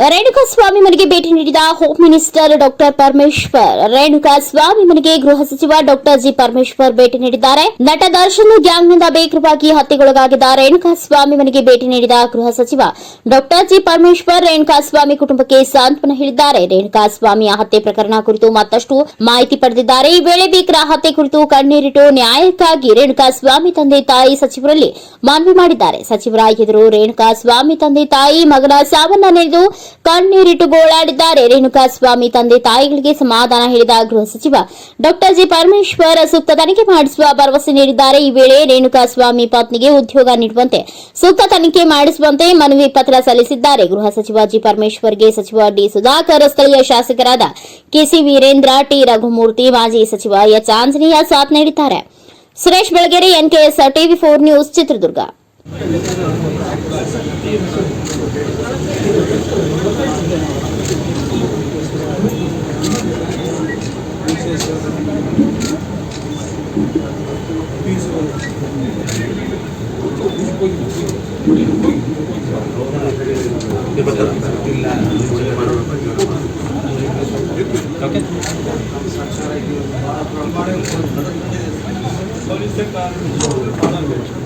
ರೇಣುಕಾ ಸ್ವಾಮಿ ಮನೆಗೆ ಭೇಟಿ ನೀಡಿದ home minister doctor Parameshwar. Renuka Swamy ಮನೆಗೆ ಗೃಹ ಸಚಿವ ಡಾಕ್ಟರ್ ಜಿ ಪರಮೇಶ್ವರ್ ಭೇಟಿ ನೀಡಿದ್ದಾರೆ. ನಟ ದರ್ಶನ್ ಗ್ಯಾಂಗ್ನಿಂದ ಬೇಗರವಾಗಿ ಹತ್ಯೆಗೊಳಗಾಗಿದ್ದ ರೇಣುಕಾ ಸ್ವಾಮಿ ಮನೆಗೆ ಭೇಟಿ ನೀಡಿದ ಗೃಹ ಸಚಿವ ಡಾಕ್ಟರ್ ಜಿ ಪರಮೇಶ್ವರ್, ರೇಣುಕಾ ಸ್ವಾಮಿ ಕುಟುಂಬಕ್ಕೆ ಸಾಂತ್ವನ ಹೇಳಿದ್ದಾರೆ. ರೇಣುಕಾ ಸ್ವಾಮಿಯ ಹತ್ಯೆ ಪ್ರಕರಣ ಕುರಿತು ಮತ್ತಷ್ಟು ಮಾಹಿತಿ ಪಡೆದಿದ್ದಾರೆ. ಈ ವೇಳೆ ಭೀಕರ ಹತ್ಯೆ ಕುರಿತು ಕಣ್ಣೀರಿಟ್ಟು ನ್ಯಾಯಕ್ಕಾಗಿ ರೇಣುಕಾ ಸ್ವಾಮಿ ತಂದೆ ತಾಯಿ ಸಚಿವರಲ್ಲಿ ಮನವಿ ಮಾಡಿದ್ದಾರೆ. ಸಚಿವರ ಎದುರು ರೇಣುಕಾ ಸ್ವಾಮಿ ತಂದೆ ತಾಯಿ ಮಗನ ಸಾವನ್ನ ನೆನೆದು ಕಣ್ಣೀರಿಟ್ಟು ಗೋಳಾಡಿದ್ದಾರೆ. ರೇಣುಕಾ ಸ್ವಾಮಿ ತಂದೆ ತಾಯಿಗಳಿಗೆ ಸಮಾಧಾನ ಹೇಳಿದ ಗೃಹ ಸಚಿವ ಡಾಕ್ಟರ್ ಜಿ. ಪರಮೇಶ್ವರ್ ಸೂಕ್ತ ತನಿಖೆ ಮಾಡಿಸುವ ಭರವಸೆ ನೀಡಿದ್ದಾರೆ. ಈ ವೇಳೆ ರೇಣುಕಾ ಸ್ವಾಮಿ ಪತ್ನಿಗೆ ಉದ್ಯೋಗ ನೀಡುವಂತೆ ಸೂಕ್ತ ತನಿಖೆ ಮಾಡಿಸುವಂತೆ ಮನವಿ ಪತ್ರ ಸಲ್ಲಿಸಿದ್ದಾರೆ. ಗೃಹ ಸಚಿವ ಜಿ. ಪರಮೇಶ್ವರ್ಗೆ ಸಚಿವ ಡಿ. ಸುಧಾಕರ್, ಸ್ಥಳೀಯ ಶಾಸಕರಾದ ಕೆಸಿ ವೀರೇಂದ್ರ, ಟಿ. ರಘುಮೂರ್ತಿ, ಮಾಜಿ ಸಚಿವ ಎಚ್. ಆಂಜನೇಯ ಸಾಥ್ ನೀಡಿದ್ದಾರೆ. Suresh Belagere NKS TV four news Chitradurga. Okay.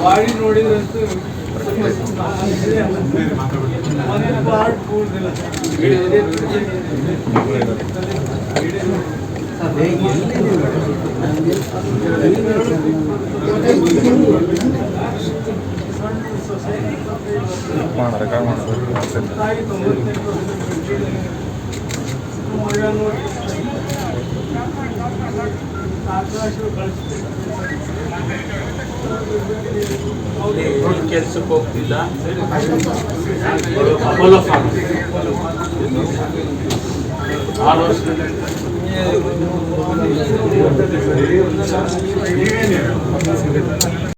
Body ನೋಡಿದ್ರಂತೂ ಒಂದು ಪಾರ್ಟ್ ಕಳಿಸ್ಬೇಕು ಕೆಲ್ಸಕ್ಕೆ ಹೋಗ್ತಿಲ್ಲ. ಅಪೋಲೋ ಫಾರ್ಮ್ ಆರು ವರ್ಷ